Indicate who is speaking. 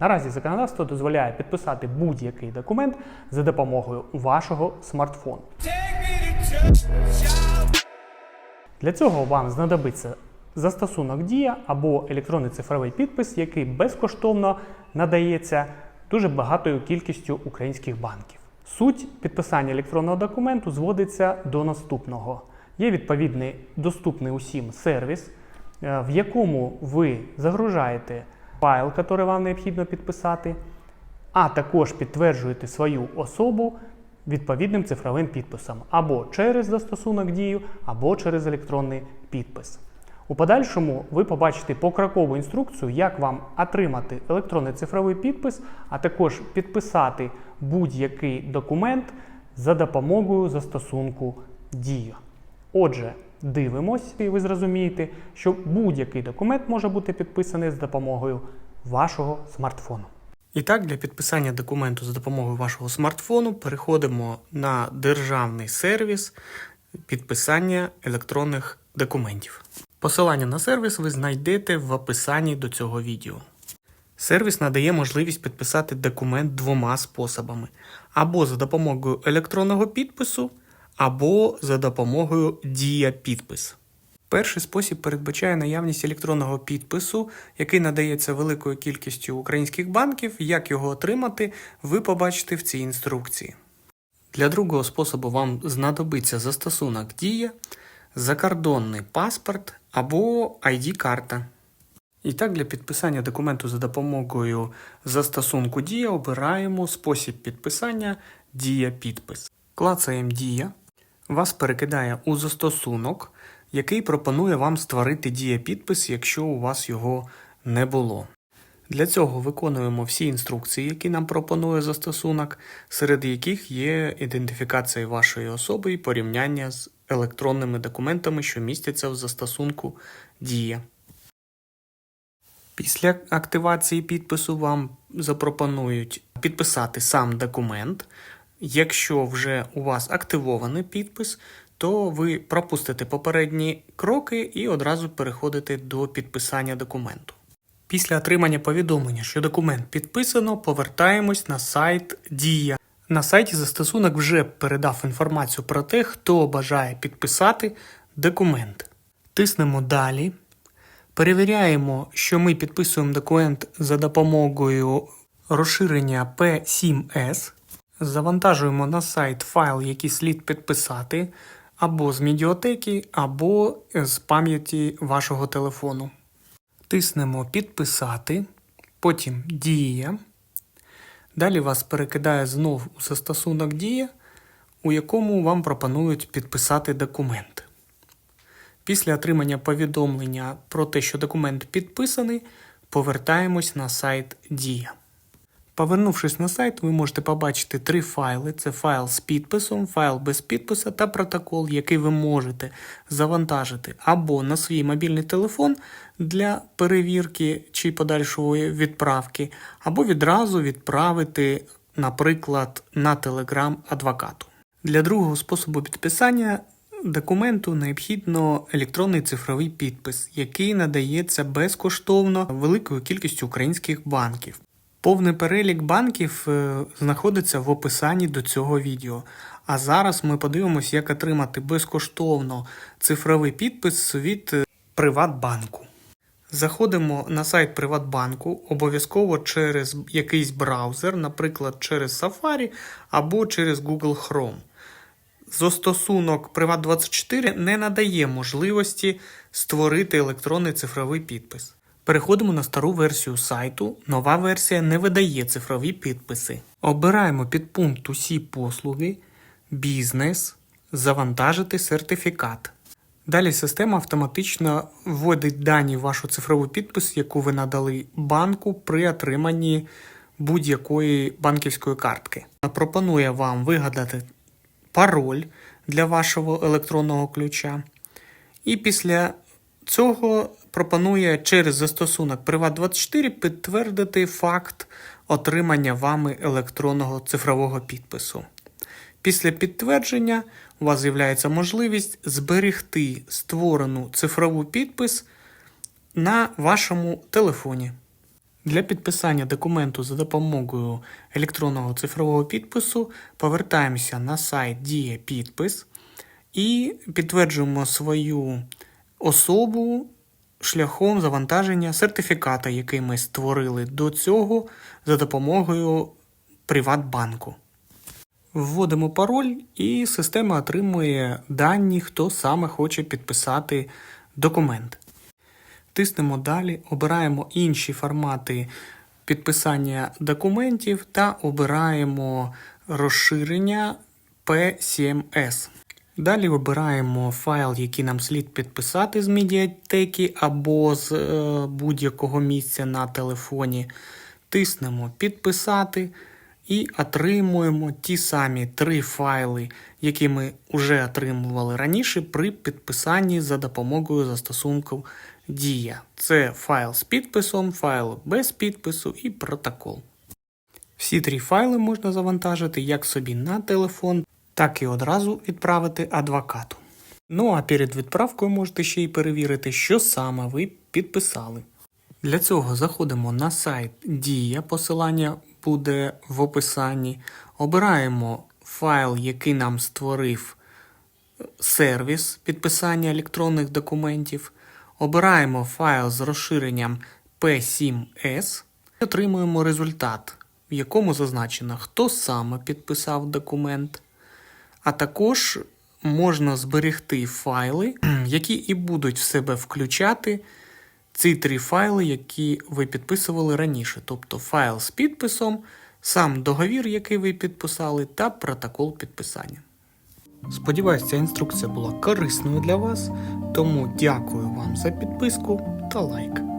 Speaker 1: Наразі законодавство дозволяє підписати будь-який документ за допомогою вашого смартфону. Для цього вам знадобиться застосунок Дія або електронний цифровий підпис, який безкоштовно надається дуже багатою кількістю українських банків. Суть підписання електронного документу зводиться до наступного: є відповідний доступний усім сервіс, е, в якому ви загружаєте файл, який вам необхідно підписати, а також підтверджуєте свою особу відповідним цифровим підписом або через застосунок дію, або через електронний підпис. У подальшому ви побачите покрокову інструкцію, як вам отримати електронний цифровий підпис, а також підписати будь-який документ за допомогою застосунку Дія. Отже, дивимось, і ви зрозумієте, що будь-який документ може бути підписаний з допомогою вашого смартфону. І так, для підписання документу за допомогою вашого смартфону переходимо на державний сервіс підписання електронних документів. Посилання на сервіс ви знайдете в описанні до цього відео. Сервіс надає можливість підписати документ двома способами: або за допомогою електронного підпису, або за допомогою Дія підпис. Перший спосіб передбачає наявність електронного підпису, який надається великою кількістю українських банків. Як його отримати, ви побачите в цій інструкції. Для другого способу вам знадобиться застосунок Дія, закордонний паспорт або ID-карта. І так, для підписання документу за допомогою застосунку Дія обираємо спосіб підписання Дія підпис. Клацаємо Дія. Вас перекидає у застосунок, який пропонує вам створити Дія підпис, якщо у вас його не було. Для цього виконуємо всі інструкції, які нам пропонує застосунок, серед яких є ідентифікація вашої особи і порівняння з електронними документами, що містяться в застосунку Дія. Після активації підпису вам запропонують підписати сам документ. Якщо вже у вас активований підпис, то ви пропустите попередні кроки і одразу переходите до підписання документу. Після отримання повідомлення, що документ підписано, повертаємось на сайт Дія. На сайті застосунок вже передав інформацію про те, хто бажає підписати документ. Тиснемо Далі. Перевіряємо, що ми підписуємо документ за допомогою розширення P7S. Завантажуємо на сайт файл, який слід підписати, або з медіатеки, або з пам'яті вашого телефону. Тиснемо Підписати, потім Дія. Далі вас перекидає знов у застосунок Дія, у якому вам пропонують підписати документ. Після отримання повідомлення про те, що документ підписаний, повертаємось на сайт Дія. Повернувшись на сайт, ви можете побачити три файли: це файл з підписом, файл без підпису та протокол, який ви можете завантажити або на свій мобільний телефон для перевірки чи подальшої відправки, або відразу відправити, наприклад, на Telegram адвокату. Для другого способу підписання документу необхідно електронний цифровий підпис, який надається безкоштовно великою кількістю українських банків. Повний перелік банків е, знаходиться в описанні до цього відео. А зараз ми подивимося, як отримати безкоштовно цифровий підпис від е, Приватбанку. Заходимо на сайт Приватбанку обов'язково через якийсь браузер, наприклад, через Safari або через Google Chrome. Застосунок Privat24 не надає можливості створити електронний цифровий підпис. Переходимо на стару версію сайту. Нова версія не видає цифрові підписи. Обираємо підпункт Усі послуги, бізнес, завантажити сертифікат. Далі система автоматично вводить дані вашу цифровий підпис, яку ви надали банку при отриманні будь-якої банківської картки. Пропонує вам вигадати пароль для вашого електронного ключа. І після цього пропонує через застосунок Privat24 підтвердити факт отримання вами електронного цифрового підпису. Після підтвердження у вас з'являється можливість зберегти створену цифрову підпис на вашому телефоні. Для підписання документу за допомогою електронного цифрового підпису повертаємося на сайт Дія Підпис і підтверджуємо свою особу шляхом завантаження сертифіката, який ми створили до цього за допомогою Приватбанку. Вводимо пароль, і система отримує дані, хто саме хоче підписати документ. Тиснемо далі, обираємо інші формати підписання документів та обираємо розширення P7S. Далі обираємо файл, який нам слід підписати з медіатеки або з е, будь-якого місця на телефоні. Тиснемо підписати і отримуємо ті самі три файли, які ми вже отримували раніше при підписанні за допомогою застосунку Дія. Це файл з підписом, файл без підпису і протокол. Всі три файли можна завантажити як собі на телефон, так і одразу відправити адвокату. Ну а перед відправкою можете ще й перевірити, що саме ви підписали. Для цього заходимо на сайт Дія, посилання буде в описанні. Обираємо файл, який нам створив сервіс підписання електронних документів. Обираємо файл з розширенням P7S і отримуємо результат, в якому зазначено, хто саме підписав документ. А також можна зберегти файли, які і будуть в себе включати ці три файли, які ви підписували раніше. Тобто файл з підписом, сам договір, який ви підписали, та протокол підписання. Сподіваюсь, ця інструкція була корисною для вас, тому дякую вам за підписку та лайк.